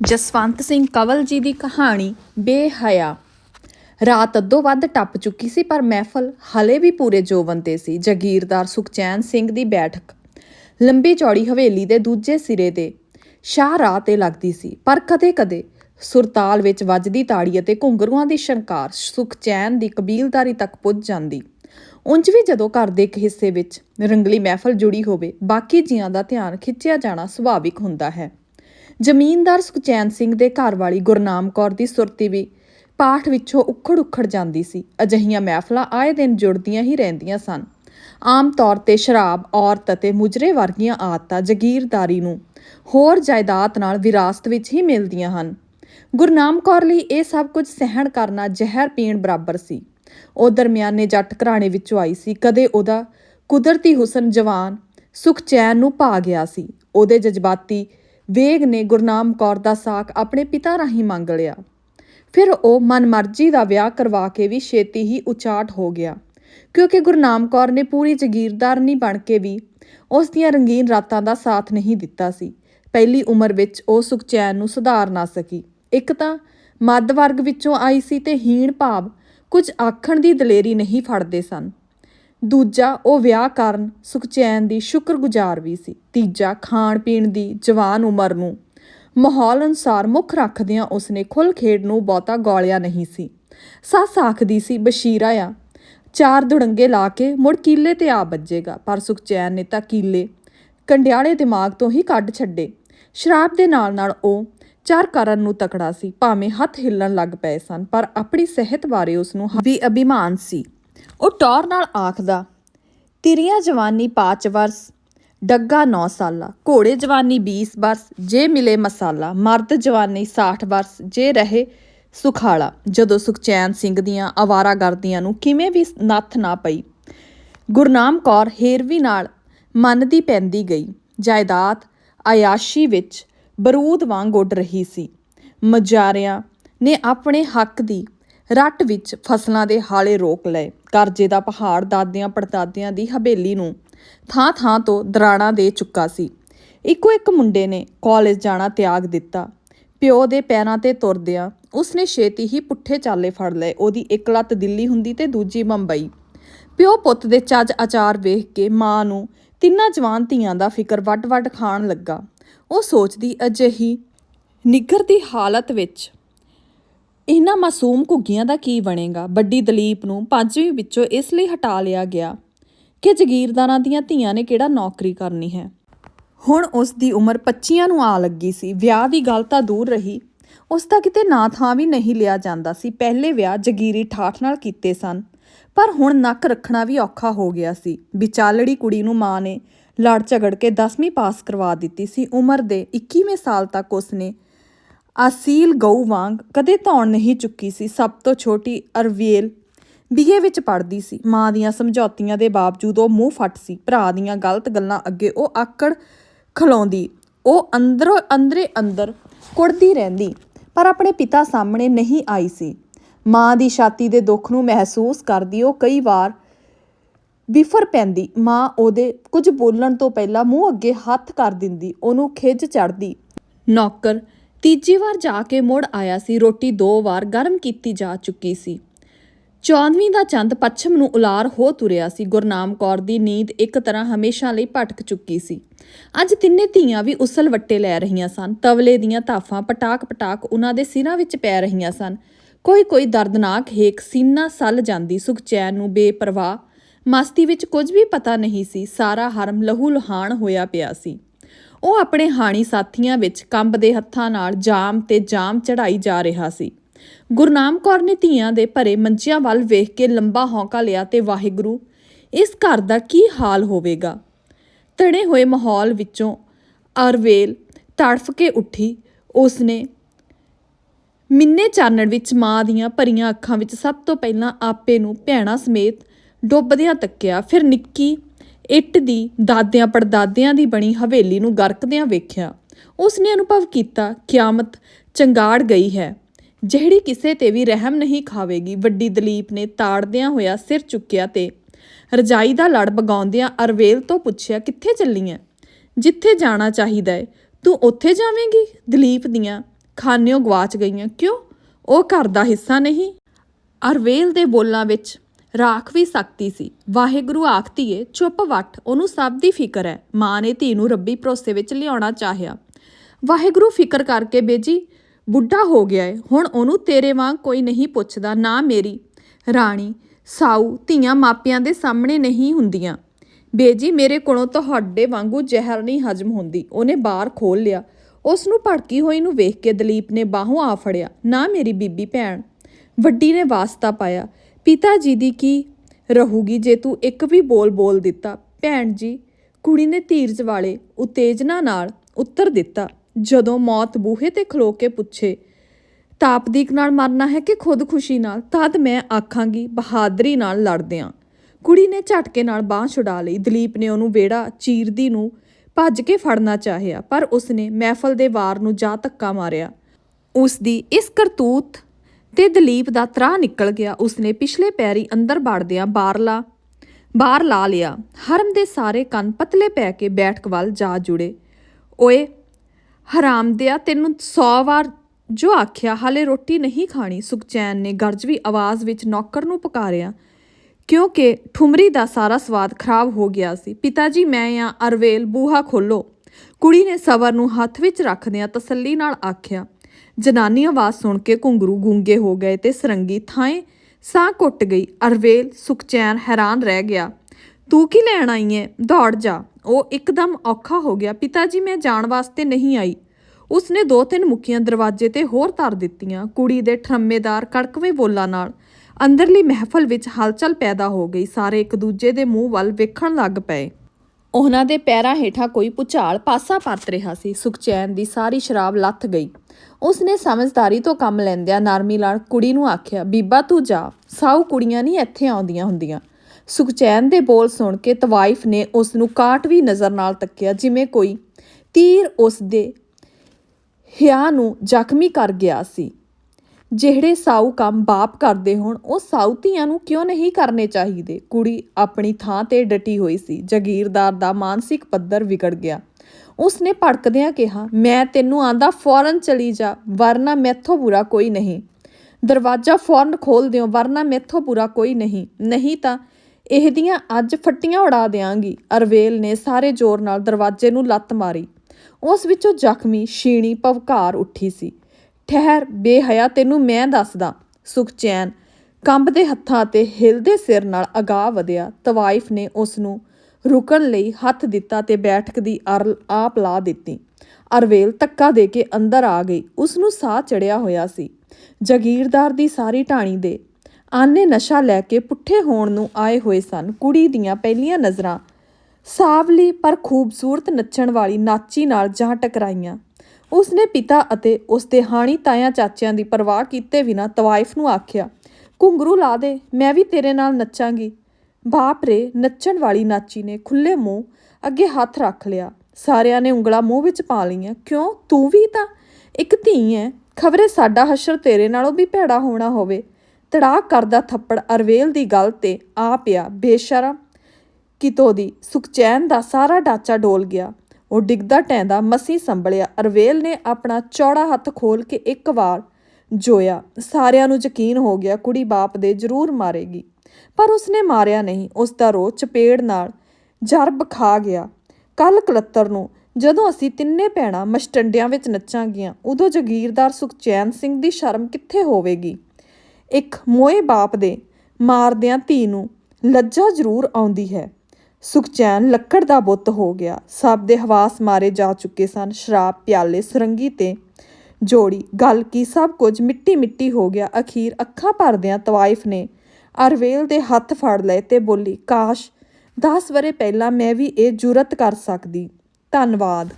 ਜਸਵੰਤ ਸਿੰਘ ਕਵਲ ਜੀ ਦੀ ਕਹਾਣੀ ਬੇਹਯਾ ਰਾਤ ਅੱਧੋ ਵੱਧ ਟੱਪ ਚੁੱਕੀ ਸੀ, ਪਰ ਮਹਿਫਲ ਹਲੇ ਵੀ ਪੂਰੇ ਜੋਵਨ ਤੇ ਸੀ। ਜਗੀਰਦਾਰ ਸੁਖਚੈਨ ਸਿੰਘ ਦੀ ਬੈਠਕ। ਲੰਬੀ ਚੌੜੀ ਹਵੇਲੀ ਦੇ ਦੂਜੇ ਸਿਰੇ ਤੇ ਸ਼ਾਹ ਰਾਹ ਤੇ ਲੱਗਦੀ ਸੀ। ਪਰ ਕਦੇ-ਕਦੇ ਸੁਰਤਾਲ ਵਿੱਚ ਵੱਜਦੀ ਤਾੜੀ ਅਤੇ ਘੁੰਗਰੂਆਂ ਦੀ ਸ਼ੰਕਾਰ ਸੁਖਚੈਨ ਦੀ ਕਬੀਲਦਾਰੀ ਤੱਕ ਪੁੱਜ ਜਾਂਦੀ। ਉਂਝ ਵੀ ਜਦੋਂ ਘਰ ਦੇ ਇੱਕ ਹਿੱਸੇ ਵਿੱਚ ਰੰਗਲੀ ਮਹਿਫਲ ਜੁੜੀ ਹੋਵੇ, ਬਾਕੀ ਜੀਆਂ ਦਾ ਧਿਆਨ ਖਿੱਚਿਆ ਜਾਣਾ ਸੁਭਾਵਿਕ ਹੁੰਦਾ ਹੈ। ਜ਼ਮੀਨਦਾਰ ਸੁਖਚੈਨ ਸਿੰਘ ਦੇ ਘਰ ਵਾਲੀ ਗੁਰਨਾਮ ਕੌਰ ਦੀ ਸੁਰਤੀ ਵੀ ਪਾਠ ਵਿੱਚੋਂ ਉਖੜ ਉਖੜ ਜਾਂਦੀ ਸੀ। ਅਜਹੀਆਂ ਮਹਿਫਲਾਂ ਆਏ ਦਿਨ ਜੁੜਦੀਆਂ ਹੀ ਰਹਿੰਦੀਆਂ ਸਨ। ਆਮ ਤੌਰ ਤੇ ਸ਼ਰਾਬ, ਔਰਤ ਅਤੇ ਮੁਜਰੇ ਵਰਗੀਆਂ ਆਦਤਾਂ ਜਗੀਰਦਾਰੀ ਨੂੰ ਹੋਰ ਜਾਇਦਾਦ ਨਾਲ ਵਿਰਾਸਤ ਵਿੱਚ ਹੀ ਮਿਲਦੀਆਂ ਹਨ। ਗੁਰਨਾਮ ਕੌਰ ਲਈ ਇਹ ਸਭ ਕੁਝ ਸਹਿਣ ਕਰਨਾ ਜ਼ਹਿਰ ਪੀਣ ਬਰਾਬਰ ਸੀ। ਉਹ ਦਰਮਿਆਨੇ ਜੱਟ ਘਰਾਣੇ ਵਿੱਚੋਂ ਆਈ ਸੀ। ਕਦੇ ਉਹਦਾ ਕੁਦਰਤੀ ਹੁਸਨ ਜਵਾਨ ਸੁਖਚੈਨ ਨੂੰ ਪਾ ਗਿਆ ਸੀ। ਉਹਦੇ ਜਜ਼ਬਾਤੀ ਵੇਗ ਨੇ ਗੁਰਨਾਮ ਕੌਰ ਦਾ ਸਾਕ ਆਪਣੇ ਪਿਤਾ ਰਾਹੀਂ ਮੰਗ ਲਿਆ। ਫਿਰ ਉਹ ਮਨਮਰਜ਼ੀ ਦਾ ਵਿਆਹ ਕਰਵਾ ਕੇ ਵੀ ਛੇਤੀ ਹੀ ਉਚਾਟ ਹੋ ਗਿਆ, ਕਿਉਂਕਿ ਗੁਰਨਾਮ ਕੌਰ ਨੇ ਪੂਰੀ ਜਗੀਰਦਾਰਨੀ ਬਣ ਕੇ ਵੀ ਉਸ ਦੀਆਂ ਰੰਗੀਨ ਰਾਤਾਂ ਦਾ ਸਾਥ ਨਹੀਂ ਦਿੱਤਾ ਸੀ। ਪਹਿਲੀ ਉਮਰ ਵਿੱਚ ਉਹ ਸੁਖਚੈਨ ਨੂੰ ਸੁਧਾਰ ਨਾ ਸਕੀ। ਇੱਕ ਤਾਂ ਮੱਧ ਵਰਗ ਵਿੱਚੋਂ ਆਈ ਸੀ ਤੇ ਹੀਣ ਭਾਵ ਕੁਝ ਆਖਣ ਦੀ ਦਲੇਰੀ ਨਹੀਂ ਫੜਦੇ ਸਨ। ਦੂਜਾ ਉਹ ਵਿਆਹ ਕਾਰਨ ਸੁਖਚੈਨ ਦੀ ਸ਼ੁਕਰਗੁਜ਼ਾਰ ਵੀ ਸੀ। ਤੀਜਾ ਖਾਣ ਪੀਣ ਦੀ ਜਵਾਨ ਉਮਰ ਨੂੰ। ਮਾਹੌਲ ਅਨੁਸਾਰ ਮੁੱਖ ਰੱਖਦਿਆਂ ਉਸਨੇ ਖੁੱਲ ਖੇਡ ਨੂੰ ਬਹੁਤਾ ਗੌਲਿਆ ਨਹੀਂ ਸੀ। ਸੱਸ ਆਖਦੀ ਸੀ, ਬਸ਼ੀਰਾ ਆ ਚਾਰ ਦੁੜੰਗੇ ਲਾ ਕੇ ਮੁੜ ਕੀਲੇ ਤੇ ਆ ਵੱਜੇਗਾ। ਪਰ ਸੁਖਚੈਨ ਨੇ ਤਾਂ ਕੀਲੇ ਕੰਡਿਆਲੇ ਦਿਮਾਗ ਤੋਂ ਹੀ ਕੱਢ ਛੱਡੇ। ਸ਼ਰਾਬ ਦੇ ਨਾਲ ਨਾਲ ਉਹ ਚਾਰ ਕਰਨ ਨੂੰ ਤਕੜਾ ਸੀ। ਭਾਵੇਂ ਹੱਥ ਹਿੱਲਣ ਲੱਗ ਪਏ ਸਨ, ਪਰ ਆਪਣੀ ਸਿਹਤ ਬਾਰੇ ਉਸ ਨੂੰ ਵੀ ਅਭਿਮਾਨ ਸੀ। ਉਹ ਟੌਰ ਨਾਲ ਆਖਦਾ, ਤਿਰੀਆਂ ਜਵਾਨੀ ਪਾँच ਵਰਸ, ਡੱਗਾ 9 ਸਾਲਾ, ਘੋੜੇ ਜਵਾਨੀ 20 ਵਰਸ, ਜੇ ਮਿਲੇ ਮਸਾਲਾ, ਮਰਦ ਜਵਾਨੀ 60 ਵਰਸ, ਜੇ ਰਹੇ ਸੁਖਾਲਾ, ਜਦੋਂ ਸੁਖਚੈਨ ਸਿੰਘ ਦੀਆਂ ਆਵਾਰਾ ਗਰਦੀਆਂ ਨੂੰ ਕਿਵੇਂ ਵੀ ਨੱਥ ਨਾ ਪਈ। ਗੁਰਨਾਮ ਕੌਰ ਹੇਰਵੀ ਨਾਲ ਮੰਨਦੀ ਪੈਂਦੀ ਗਈ। ਜਾਇਦਾਦ ਆਯਾਸ਼ੀ ਵਿੱਚ ਬਰੂਦ ਵਾਂਗ ਉੱਡ ਰਹੀ ਸੀ। ਮਜਾਰਿਆਂ ਨੇ ਆਪਣੇ ਹੱਕ ਦੀ ਰੱਟ ਵਿੱਚ ਫਸਲਾਂ ਦੇ ਹਾਲੇ ਰੋਕ ਲਏ। ਕਰਜ਼ੇ ਦਾ ਪਹਾੜ ਦਾਦਿਆਂ ਪੜਦਾਦਿਆਂ ਦੀ ਹਵੇਲੀ ਨੂੰ ਥਾਂ ਥਾਂ ਤੋਂ ਦਰਾਣਾ ਦੇ ਚੁੱਕਾ ਸੀ। ਇੱਕੋ ਇੱਕ ਮੁੰਡੇ ਨੇ ਕਾਲਜ ਜਾਣਾ ਤਿਆਗ ਦਿੱਤਾ। ਪਿਓ ਦੇ ਪੈਰਾਂ ਤੇ ਤੁਰਦਿਆਂ ਉਸਨੇ ਛੇਤੀ ਹੀ ਪੁੱਠੇ ਚਾਲੇ ਫੜ ਲਏ। ਉਹਦੀ ਇੱਕ ਲੱਤ ਦਿੱਲੀ ਹੁੰਦੀ ਤੇ ਦੂਜੀ ਮੁੰਬਈ। ਪਿਓ ਪੁੱਤ ਦੇ ਚੱਜ ਆਚਾਰ ਵੇਖ ਕੇ ਮਾਂ ਨੂੰ ਤਿੰਨਾਂ ਜਵਾਨ ਧੀਆਂ ਦਾ ਫਿਕਰ ਵੱਡ-ਵੱਡ ਖਾਣ ਲੱਗਾ। ਉਹ ਸੋਚਦੀ ਅਜਿਹੀ ਨਿੱਘਰ ਦੀ ਹਾਲਤ ਵਿੱਚ ਇਹਨਾਂ ਮਾਸੂਮ ਘੁੱਗੀਆਂ ਦਾ ਕੀ ਬਣੇਗਾ? ਵੱਡੀ ਦਲੀਪ ਨੂੰ ਪੰਜਵੀਂ ਵਿੱਚੋਂ ਇਸ ਲਈ ਹਟਾ ਲਿਆ ਗਿਆ ਕਿ ਜਗੀਰਦਾਰਾਂ ਦੀਆਂ ਧੀਆਂ ਨੇ ਕਿਹੜਾ ਨੌਕਰੀ ਕਰਨੀ ਹੈ। ਹੁਣ ਉਸ ਦੀ ਉਮਰ 25 ਨੂੰ ਆ ਲੱਗੀ ਸੀ। ਵਿਆਹ ਦੀ ਗੱਲ ਤਾਂ ਦੂਰ ਰਹੀ। ਉਸ ਦਾ ਕਿਤੇ ਨਾਂ ਥਾਂ ਵੀ ਨਹੀਂ ਲਿਆ ਜਾਂਦਾ ਸੀ। ਪਹਿਲੇ ਵਿਆਹ ਜਗੀਰੀ ਠਾਠ ਨਾਲ ਕੀਤੇ ਸਨ। ਪਰ ਹੁਣ ਨੱਕ ਰੱਖਣਾ ਵੀ ਔਖਾ ਹੋ ਗਿਆ ਸੀ। ਵਿਚਾਲੜੀ ਕੁੜੀ ਨੂੰ ਮਾਂ ਨੇ ਲੜ ਝਗੜ ਕੇ 10ਵੀਂ ਪਾਸ ਕਰਵਾ ਦਿੱਤੀ ਸੀ। ਉਮਰ ਦੇ 21ਵੇਂ ਸਾਲ ਤੱਕ ਉਸਨੇ ਅਸੀਲ ਗਊ ਵਾਂਗ ਕਦੇ ਧੌਣ ਨਹੀਂ ਚੁੱਕੀ ਸੀ, ਸਭ ਤੋਂ ਛੋਟੀ ਅਰਵੇਲ ਬੀਏ ਵਿੱਚ ਪੜ੍ਹਦੀ ਸੀ। ਮਾਂ ਦੀਆਂ ਸਮਝੌਤੀਆਂ ਦੇ ਬਾਵਜੂਦ ਉਹ ਮੂੰਹ ਫੱਟ ਸੀ, ਭਰਾ ਦੀਆਂ ਗਲਤ ਗੱਲਾਂ ਅੱਗੇ ਉਹ ਆਕੜ ਖਲੋਂਦੀ, ਉਹ ਅੰਦਰੋਂ ਅੰਦਰੇ ਅੰਦਰ ਕੁੜਦੀ ਰਹਿੰਦੀ, ਪਰ ਆਪਣੇ ਪਿਤਾ ਸਾਹਮਣੇ ਨਹੀਂ ਆਈ ਸੀ। ਮਾਂ ਦੀ ਛਾਤੀ ਦੇ ਦੁੱਖ ਨੂੰ ਮਹਿਸੂਸ ਕਰਦੀ ਉਹ ਕਈ ਵਾਰ ਵਿਫਰ ਪੈਂਦੀ। ਮਾਂ ਉਹਦੇ ਕੁਝ ਬੋਲਣ ਤੋਂ ਪਹਿਲਾਂ ਮੂੰਹ ਅੱਗੇ ਹੱਥ ਕਰ ਦਿੰਦੀ, ਉਹਨੂੰ ਖਿੱਚ ਚੜਦੀ ਨੌਕਰ ਤੀਜੀ ਵਾਰ ਜਾ ਕੇ ਮੁੜ ਆਇਆ ਸੀ, ਰੋਟੀ ਦੋ ਵਾਰ ਗਰਮ ਕੀਤੀ ਜਾ ਚੁੱਕੀ ਸੀ। ਚੌਦਵੀਂ ਦਾ ਚੰਦ ਪੱਛਮ ਨੂੰ ਉਲਾਰ ਹੋ ਤੁਰਿਆ ਸੀ। ਗੁਰਨਾਮ ਕੌਰ ਦੀ ਨੀਂਦ ਇੱਕ ਤਰ੍ਹਾਂ ਹਮੇਸ਼ਾ ਲਈ ਭਟਕ ਚੁੱਕੀ ਸੀ। ਅੱਜ ਤਿੰਨੇ ਧੀਆਂ ਵੀ ਉਸਲ ਵੱਟੇ ਲੈ ਰਹੀਆਂ ਸਨ। ਤਵਲੇ ਦੀਆਂ ਤਾਫਾਂ ਪਟਾਕ ਪਟਾਕ ਉਹਨਾਂ ਦੇ ਸਿਰਾਂ ਵਿੱਚ ਪੈ ਰਹੀਆਂ ਸਨ। ਕੋਈ ਕੋਈ ਦਰਦਨਾਕ ਹੇਕ ਸੀਨਾ ਸੱਲ ਜਾਂਦੀ ਸੁਖਚੈਨ ਨੂੰ ਬੇਪਰਵਾਹ। ਮਸਤੀ ਵਿੱਚ ਕੁਝ ਵੀ ਪਤਾ ਨਹੀਂ ਸੀ। ਸਾਰਾ ਹਰਮ ਲਹੂ ਲੁਹਾਨ ਹੋਇਆ ਪਿਆ ਸੀ। ਉਹ ਆਪਣੇ ਹਾਣੀ ਸਾਥੀਆਂ ਵਿੱਚ ਕੰਬਦੇ ਹੱਥਾਂ ਨਾਲ ਜਾਮ ਤੇ ਜਾਮ ਚੜਾਈ ਜਾ ਰਿਹਾ ਸੀ। ਗੁਰਨਾਮ ਕੌਰ ਨੇ ਧੀਆਂ ਦੇ ਭਰੇ ਮੰਚਿਆਂ ਵੱਲ ਵੇਖ ਕੇ ਲੰਬਾ ਹੌਂਕਾ ਲਿਆ ਤੇ ਵਾਹਿਗੁਰੂ, ਇਸ ਘਰ ਦਾ ਕੀ ਹਾਲ ਹੋਵੇਗਾ? ਤਣੇ ਹੋਏ ਮਾਹੌਲ ਵਿੱਚੋਂ ਅਰਵੇਲ ਤੜਫ ਕੇ ਉੱਠੀ। ਉਸਨੇ ਮਿੰਨੇ ਚਾਨਣ ਵਿੱਚ ਮਾਂ ਦੀਆਂ ਭਰੀਆਂ ਅੱਖਾਂ ਵਿੱਚ ਸਭ ਤੋਂ ਪਹਿਲਾਂ ਆਪੇ ਨੂੰ ਭੈਣਾ ਸਮੇਤ ਡੁੱਬਦਿਆਂ ਤੱਕਿਆ, ਫਿਰ ਨਿੱਕੀ ਇੱਟ ਦੀ ਦਾਦਿਆਂ ਪੜਦਾਦਿਆਂ ਦੀ ਬਣੀ ਹਵੇਲੀ ਨੂੰ ਗਰਕਦਿਆਂ ਵੇਖਿਆ। ਉਸਨੇ ਅਨੁਭਵ ਕੀਤਾ, ਕਿਆਮਤ ਚੰਗਾੜ ਗਈ ਹੈ। ਜਿਹੜੀ ਕਿਸੇ ਤੇ ਵੀ ਰਹਿਮ ਨਹੀਂ ਖਾਵੇਗੀ, ਵੱਡੀ ਦਲੀਪ ਨੇ ਤਾੜਦਿਆਂ ਹੋਇਆ ਸਿਰ ਚੁੱਕਿਆ ਤੇ ਰਜਾਈ ਦਾ ਲੜ ਬਗਾਉਂਦਿਆਂ ਅਰਵੇਲ ਤੋਂ ਪੁੱਛਿਆ, ਕਿੱਥੇ ਚੱਲੀ ਐ ਜਿੱਥੇ ਜਾਣਾ ਚਾਹੀਦਾ ਏ? ਤੂੰ ਉੱਥੇ ਜਾਵੇਂਗੀ? ਦਲੀਪ ਦੀਆਂ ਖਾਨਿਓ ਗਵਾਚ ਗਈਆਂ, ਕਿਉਂ? ਉਹ ਘਰ ਦਾ ਹਿੱਸਾ ਨਹੀਂ? ਅਰਵੇਲ ਦੇ ਬੋਲਾਂ ਵਿੱਚ ਰਾਖ ਵੀ ਸਕਤੀ ਸੀ। ਵਾਹਿਗੁਰੂ ਆਖਤੀਏ ਚੁੱਪ ਵੱਟ ਉਹਨੂੰ ਸਭ ਦੀ ਫਿਕਰ ਹੈ ਮਾਂ ਨੇ ਧੀ ਨੂੰ ਰੱਬੀ ਭਰੋਸੇ ਵਿੱਚ ਲਿਆਉਣਾ ਚਾਹਿਆ। ਵਾਹਿਗੁਰੂ ਫਿਕਰ ਕਰਕੇ, ਬੇਜੀ, ਬੁੱਢਾ ਹੋ ਗਿਆ ਏ। ਹੁਣ ਉਹਨੂੰ ਤੇਰੇ ਵਾਂਗ ਕੋਈ ਨਹੀਂ ਪੁੱਛਦਾ, ਨਾ ਮੇਰੀ। ਰਾਣੀ, ਸਾਊ, ਧੀਆਂ ਮਾਪਿਆਂ ਦੇ ਸਾਹਮਣੇ ਨਹੀਂ ਹੁੰਦੀਆਂ। ਬੇਜੀ, ਮੇਰੇ ਕੋਲੋਂ ਤੁਹਾਡੇ ਵਾਂਗੂ ਜ਼ਹਿਰ ਨਹੀਂ ਹਜਮ ਹੁੰਦੀ। ਉਹਨੇ ਬਾਹਰ ਖੋਲ ਲਿਆ। ਉਸ ਨੂੰ ਭੜਕੀ ਹੋਈ ਨੂੰ ਵੇਖ ਕੇ ਦਲੀਪ ਨੇ ਬਾਹੋਂ ਆ ਫੜਿਆ, ਨਾ ਮੇਰੀ ਬੀਬੀ ਭੈਣ। ਵੱਡੀ ਨੇ ਵਾਸਤਾ ਪਾਇਆ। ਪਿਤਾ ਜੀ ਦੀ ਕੀ ਰਹੂਗੀ ਜੇ ਤੂੰ ਇੱਕ ਵੀ ਬੋਲ ਬੋਲ ਦਿੱਤਾ? ਭੈਣ ਜੀ, ਕੁੜੀ ਨੇ ਧੀਰਜ ਵਾਲੇ ਉਤੇਜਨਾ ਨਾਲ ਉੱਤਰ ਦਿੱਤਾ, ਜਦੋਂ ਮੌਤ ਬੂਹੇ ਤੇ ਖਲੋ ਕੇ ਪੁੱਛੇ ਤਾਪਦੀਕ ਨਾਲ ਮਰਨਾ ਹੈ ਕਿ ਖੁਦਕੁਸ਼ੀ ਨਾਲ? ਤਦ ਮੈਂ ਆਖਾਂਗੀ, ਬਹਾਦਰੀ ਨਾਲ ਲੜਦਿਆਂ। ਕੁੜੀ ਨੇ ਝਟਕੇ ਨਾਲ ਬਾਹ ਛੁਡਾ ਲਈ। ਦਲੀਪ ਨੇ ਉਹਨੂੰ ਵੇੜਾ ਚੀਰਦੀ ਨੂੰ ਭੱਜ ਕੇ ਫੜਨਾ ਚਾਹਿਆ, ਪਰ ਉਸਨੇ ਮਹਿਫਲ ਦੇ ਵਾਰ ਨੂੰ ਜਾ ਧੱਕਾ ਮਾਰਿਆ। ਉਸ ਦੀ ਇਸ ਕਰਤੂਤ ਤੇ ਦਲੀਪ ਦਾ ਤਰਾਹ ਨਿਕਲ ਗਿਆ। ਉਸਨੇ ਪਿਛਲੇ ਪੈਰੀ ਅੰਦਰ ਵੜਦਿਆਂ ਬਾਹਰਲਾ ਬਾਹਰ ਲਾ ਲਿਆ। ਹਰਮ ਦੇ ਸਾਰੇ ਕੰਨ ਪਤਲੇ ਪੈ ਕੇ ਬੈਠਕ ਵੱਲ ਜਾ ਜੁੜੇ। ਓਏ ਹਰਾਮਦਿਆ ਤੈਨੂੰ 100 ਵਾਰ ਜੋ ਆਖਿਆ, ਹਾਲੇ ਰੋਟੀ ਨਹੀਂ ਖਾਣੀ। ਸੁਖਚੈਨ ਨੇ ਗਰਜਵੀ ਆਵਾਜ਼ ਵਿੱਚ ਨੌਕਰ ਨੂੰ ਪੁਕਾਰਿਆ, ਕਿਉਂਕਿ ਠੁਮਰੀ ਦਾ ਸਾਰਾ ਸਵਾਦ ਖਰਾਬ ਹੋ ਗਿਆ ਸੀ। ਪਿਤਾ ਜੀ ਮੈਂ ਆ, ਅਰਵੇਲ, ਬੂਹਾ ਖੋਲੋ। ਕੁੜੀ ਨੇ ਸਵਰ ਨੂੰ ਹੱਥ ਵਿੱਚ ਰੱਖਦਿਆਂ ਤਸੱਲੀ ਨਾਲ ਆਖਿਆ ਜਨਾਨੀ ਆਵਾਜ਼ ਸੁਣ ਕੇ ਘੁੰਗਰੂ ਗੂੰਗੇ ਹੋ ਗਏ ਤੇ ਸਰੰਗੀ ਥਾਂ ਸਾਹ ਘੁੱਟ ਗਈ। ਅਰਵੇਲ ਸੁਖਚੈਨ ਹੈਰਾਨ ਰਹਿ ਗਿਆ। ਤੂੰ ਕੀ ਲੈਣ ਆਈ ਏ? ਦੌੜ ਜਾ। ਉਹ ਇੱਕਦਮ ਔਖਾ ਹੋ ਗਿਆ। ਪਿਤਾ ਜੀ ਮੈਂ ਜਾਣ ਵਾਸਤੇ ਨਹੀਂ ਆਈ। ਉਸਨੇ ਦੋ ਤਿੰਨ ਮੁੱਕੀਆਂ ਦਰਵਾਜ਼ੇ ਤੇ ਹੋਰ ਧਰ ਦਿੱਤੀਆਂ। ਕੁੜੀ ਦੇ ਠਰਮੇਦਾਰ ਕੜਕਵੇਂ ਬੋਲਾਂ ਨਾਲ ਅੰਦਰਲੀ ਮਹਿਫਲ ਵਿੱਚ ਹਲਚਲ ਪੈਦਾ ਹੋ ਗਈ। ਸਾਰੇ ਇੱਕ ਦੂਜੇ ਦੇ ਮੂੰਹ ਵੱਲ ਵੇਖਣ ਲੱਗ ਪਏ। ਉਹਨਾਂ ਦੇ ਪੈਰਾਂ ਹੇਠਾਂ ਕੋਈ ਪੁਚਾਲ ਪਾਸਾ ਪਰਤ ਰਿਹਾ ਸੀ। ਸੁਖਚੈਨ ਦੀ ਸਾਰੀ ਸ਼ਰਾਬ ਲੱਥ ਗਈ। ਉਸਨੇ ਸਮਝਦਾਰੀ ਤੋਂ ਕੰਮ ਲੈਂਦਿਆਂ ਨਰਮੀ ਨਾਲ ਕੁੜੀ ਨੂੰ ਆਖਿਆ, ਬੀਬਾ, ਤੂੰ ਜਾ। ਸਾਊ ਕੁੜੀਆਂ ਨਹੀਂ ਇੱਥੇ ਆਉਂਦੀਆਂ ਹੁੰਦੀਆਂ ਸੁਖਚੈਨ ਦੇ ਬੋਲ ਸੁਣ ਕੇ ਤਵਾਈਫ ਨੇ ਉਸ ਨੂੰ ਕਾਟਵੀ ਨਜ਼ਰ ਨਾਲ ਤੱਕਿਆ, ਜਿਵੇਂ ਕੋਈ ਤੀਰ ਉਸ ਦੇ ਹਿਆ ਨੂੰ ਜ਼ਖਮੀ ਕਰ ਗਿਆ ਸੀ। ਜਿਹੜੇ ਸਾਊ ਕੰਮ ਬਾਪ ਕਰਦੇ ਹੋਣ, ਉਹ ਸਾਊ ਧੀਆਂ ਨੂੰ ਕਿਉਂ ਨਹੀਂ ਕਰਨੇ ਚਾਹੀਦੇ? ਕੁੜੀ ਆਪਣੀ ਥਾਂ ਤੇ ਡਟੀ ਹੋਈ ਸੀ। ਜਗੀਰਦਾਰ ਦਾ ਮਾਨਸਿਕ ਪੱਧਰ ਵਿਗੜ ਗਿਆ। ਉਸਨੇ ਭੜਕਦਿਆਂ ਕਿਹਾ, ਮੈਂ ਤੈਨੂੰ ਆਂਦਾ ਫੌਰਨ ਚਲੀ ਜਾ, ਵਰਨਾ ਮੈਥੋਂ ਬੁਰਾ ਕੋਈ ਨਹੀਂ। ਦਰਵਾਜ਼ਾ ਫੌਰਨ ਖੋਲ ਦਿਓ, ਵਰਨਾ ਮੈਥੋਂ ਬੁਰਾ ਕੋਈ ਨਹੀਂ। ਨਹੀਂ ਤਾਂ ਇਹਦੀਆਂ ਅੱਜ ਫੱਟੀਆਂ ਉਡਾ ਦਿਆਂਗੀ। ਅਰਵੇਲ ਨੇ ਸਾਰੇ ਜ਼ੋਰ ਨਾਲ ਦਰਵਾਜ਼ੇ ਨੂੰ ਲੱਤ ਮਾਰੀ। ਉਸ ਵਿੱਚੋਂ ਜ਼ਖਮੀ ਛੀਣੀ ਭਵਕਾਰ ਉੱਠੀ ਸੀ। ਠਹਿਰ ਬੇਹਯਾ ਤੈਨੂੰ ਮੈਂ ਦੱਸਦਾ। ਸੁਖਚੈਨ ਕੰਬਦੇ ਹੱਥਾਂ ਤੇ ਹਿਲਦੇ ਸਿਰ ਨਾਲ ਅਗਾਹ ਵਧਿਆ। ਤਵਾਇਫ ਨੇ ਉਸ ਨੂੰ ਰੁਕਣ ਲਈ ਹੱਥ ਦਿੱਤਾ ਤੇ ਬੈਠਕ ਦੀ ਅਰਲ ਆਪ ਲਾ ਦਿੱਤੀ। ਅਰਵੇਲ ਤੱਕਾ ਦੇ ਕੇ ਅੰਦਰ ਆ ਗਈ। ਉਸ ਨੂੰ ਸਾਹ ਚੜਿਆ ਹੋਇਆ ਸੀ। ਜਗੀਰਦਾਰ ਦੀ ਸਾਰੀ ਢਾਣੀ ਦੇ ਆਨੇ ਨਸ਼ਾ ਲੈ ਕੇ ਪੁੱਠੇ ਹੋਣ ਨੂੰ ਆਏ ਹੋਏ ਸਨ। ਕੁੜੀ ਦੀਆਂ ਪਹਿਲੀਆਂ ਨਜ਼ਰਾਂ ਸਾਵਲੀ ਪਰ ਖੂਬਸੂਰਤ ਨੱਚਣ ਵਾਲੀ ਨਾਚੀ ਨਾਲ ਜਾਂ ਟਕਰਾਈਆਂ। ਉਸਨੇ ਪਿਤਾ ਅਤੇ ਉਸਦੇ ਹਾਣੀ ਤਾਇਆ ਚਾਚਿਆਂ ਦੀ ਪਰਵਾਹ ਕੀਤੇ ਬਿਨਾ ਤਵਾਇਫ ਨੂੰ ਆਖਿਆ, ਘੁੰਗਰੂ ਲਾ ਦੇ, ਮੈਂ ਵੀ ਤੇਰੇ ਨਾਲ ਨੱਚਾਂਗੀ। ਬਾਪ ਰੇ ਨੱਚਣ ਵਾਲੀ ਨਾਚੀ ਨੇ ਖੁੱਲੇ ਮੂੰਹ ਅੱਗੇ ਹੱਥ ਰੱਖ ਲਿਆ। ਸਾਰਿਆਂ ਨੇ ਉਂਗਲਾਂ ਮੂੰਹ ਵਿੱਚ ਪਾ ਲਈਆਂ, ਕਿਉਂ? ਤੂੰ ਵੀ ਤਾਂ ਇੱਕ ਧੀ ਐ। ਖਬਰੇ ਸਾਡਾ ਹਸ਼ਰ ਤੇਰੇ ਨਾਲੋਂ ਵੀ ਭੈੜਾ ਹੋਣਾ ਹੋਵੇ। ਤੜਾਕ ਕਰਦਾ ਥੱਪੜ ਅਰਵੇਲ ਦੀ ਗੱਲ ਤੇ ਆ ਪਿਆ ਬੇਸ਼ਰਮ। ਕਿਤੋਂ ਦੀ ਸੁਖਚੈਨ ਦਾ ਸਾਰਾ ਡਾਚਾ ਡੋਲ ਗਿਆ। ਉਹ ਡਿੱਗਦਾ ਟੈਂਦਾ ਮਸੀ ਸੰਭਲਿਆ। ਅਰਵੇਲ ਨੇ ਆਪਣਾ ਚੌੜਾ ਹੱਥ ਖੋਲ ਕੇ ਇੱਕ ਵਾਰ ਜੋਇਆ। ਸਾਰਿਆਂ ਨੂੰ ਯਕੀਨ ਹੋ ਗਿਆ ਕੁੜੀ ਬਾਪ ਦੇ ਜ਼ਰੂਰ ਮਾਰੇਗੀ। ਪਰ ਉਸਨੇ ਮਾਰਿਆ ਨਹੀਂ। ਉਸ ਦਾ ਰੋਹ ਚਪੇੜ ਨਾਲ ਜਰਬ ਖਾ ਗਿਆ। ਕੱਲ ਕਲੱਤਰ ਨੂੰ ਜਦੋਂ ਅਸੀਂ ਤਿੰਨੇ ਭੈਣਾਂ ਮਸ਼ਟੰਡਿਆਂ ਵਿੱਚ ਨੱਚਾਂਗੀਆਂ, ਉਦੋਂ ਜਗੀਰਦਾਰ ਸੁਖਚੈਨ ਸਿੰਘ ਦੀ ਸ਼ਰਮ ਕਿੱਥੇ ਹੋਵੇਗੀ? ਇੱਕ ਮੋਏ ਬਾਪ ਦੇ ਮਾਰਦਿਆਂ ਧੀ ਨੂੰ ਲੱਜਾ ਜ਼ਰੂਰ ਆਉਂਦੀ ਹੈ। ਸੁਖਚੈਨ ਲੱਕੜ ਦਾ ਬੁੱਤ ਹੋ ਗਿਆ। ਸਭ ਦੇ ਹਵਾਸ ਮਾਰੇ ਜਾ ਚੁੱਕੇ ਸਨ। ਸ਼ਰਾਬ, ਪਿਆਲੇ, ਸੁਰੰਗੀ ਤੇ ਜੋੜੀ, ਗੱਲ ਕੀ ਸਭ ਕੁਝ ਮਿੱਟੀ ਮਿੱਟੀ ਹੋ ਗਿਆ। ਅਖੀਰ ਅੱਖਾਂ ਭਰਦਿਆਂ ਤਵਾਇਫ ਨੇ ਅਰਵੇਲ ਦੇ ਹੱਥ ਫੜ ਲਏ ਤੇ ਬੋਲੀ, ਕਾਸ਼ 10 ਵਰੇ ਪਹਿਲਾਂ ਮੈਂ ਵੀ ਇਹ ਜੁਰਤ ਕਰ ਸਕਦੀ। ਧੰਨਵਾਦ।